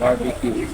barbecue.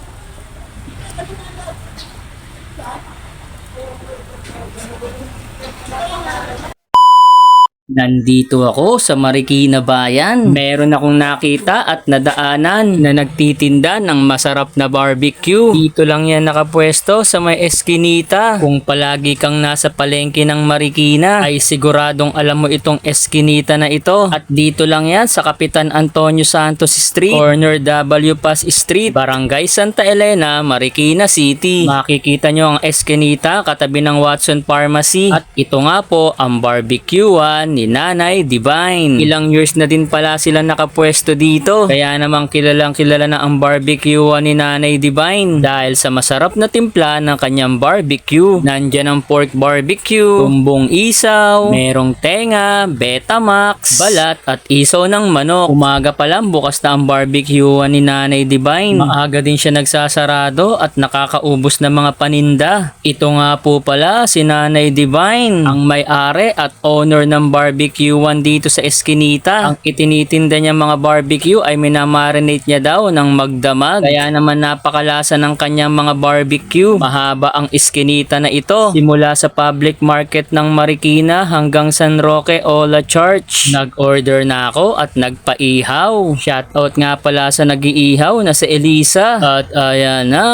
Nandito ako sa Marikina Bayan. Meron akong nakita at nadaanan na nagtitinda ng masarap na barbecue. Dito lang yan nakapwesto sa may eskinita. Kung palagi kang nasa palengke ng Marikina, ay siguradong alam mo itong eskinita na ito. At dito lang yan sa Kapitan Antonio Santos Street, corner W Paz Street, Barangay Santa Elena, Marikina City. Makikita nyo ang eskinita katabi ng Watson Pharmacy. At ito nga po ang barbecuean ni Nanay Divine. Ilang years na din pala sila nakapwesto dito. Kaya namang kilalang kilala na ang barbecuean ni Nanay Divine dahil sa masarap na timpla ng kanyang barbecue. Nandyan ang pork barbecue, tumbong isaw, merong tenga, betamax, balat at isaw ng manok. Umaga pa lang bukas na ang barbecuean ni Nanay Divine. Maaga din siya nagsasarado at nakakaubos ng mga paninda. Ito nga po pala si Nanay Divine, ang may-ari at owner ng barbecuean dito sa Eskinita. Ang itinitinda niya mga barbecue ay minamarinate niya daw ng magdamag. Kaya naman napakalasa ng kanyang mga barbecue. Mahaba ang Eskinita na ito. Simula sa public market ng Marikina hanggang San Roque Ola Church. Nag-order na ako at nagpaihaw. Shoutout nga pala sa nag-iihaw na si Elisa. At ayan na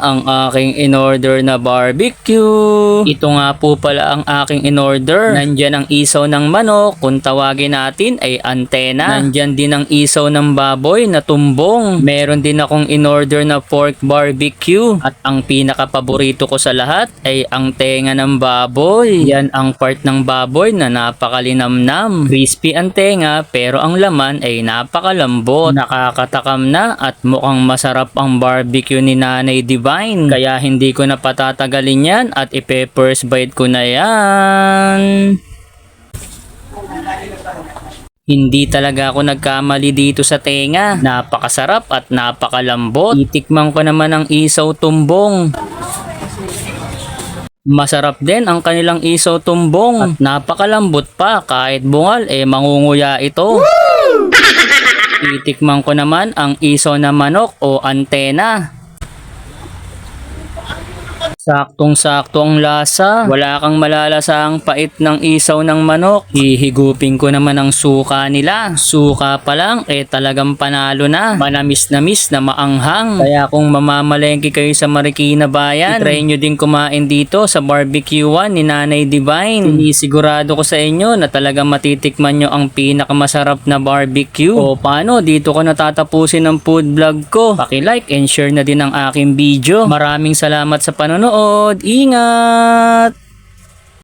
ang aking in-order na barbecue. Ito nga po pala ang aking in-order. Nandyan ang isaw ng manok. Kung tawagin natin ay antena. Nandyan din ang isaw ng baboy na tumbong. Meron din akong in-order na pork barbecue. At ang pinaka-paborito ko sa lahat ay ang tenga ng baboy. Yan ang part ng baboy na napakalinamnam. Crispy ang tenga pero ang laman ay napakalambot. Nakakatakam na at mukhang masarap ang barbecue ni Nanay Divine. Kaya hindi ko na patatagalin yan at ipe-first bite ko na yan. Hindi talaga ako nagkamali dito sa tenga. Napakasarap at napakalambot. Itikman ko naman ang isaw tumbong. Masarap din ang kanilang isaw tumbong at napakalambot pa kahit bungal eh mangunguya ito. Itikman ko naman ang isaw na manok o antena. Saktong-sakto ang lasa. Wala kang malalasang pait ng isaw ng manok. Hihigupin ko naman ang suka nila. Suka pa lang, eh talagang panalo na. Manamis-namis na maanghang. Kaya kung mamamalengke kayo sa Marikina Bayan, try nyo din kumain dito sa barbecuean ni Nanay Divine. Sinisigurado ko sa inyo na talagang matitikman nyo ang pinakamasarap na barbecue. O paano, dito ko natatapusin ang food vlog ko. Paki-like and share na din ang aking video. Maraming salamat sa panonood. Ingat!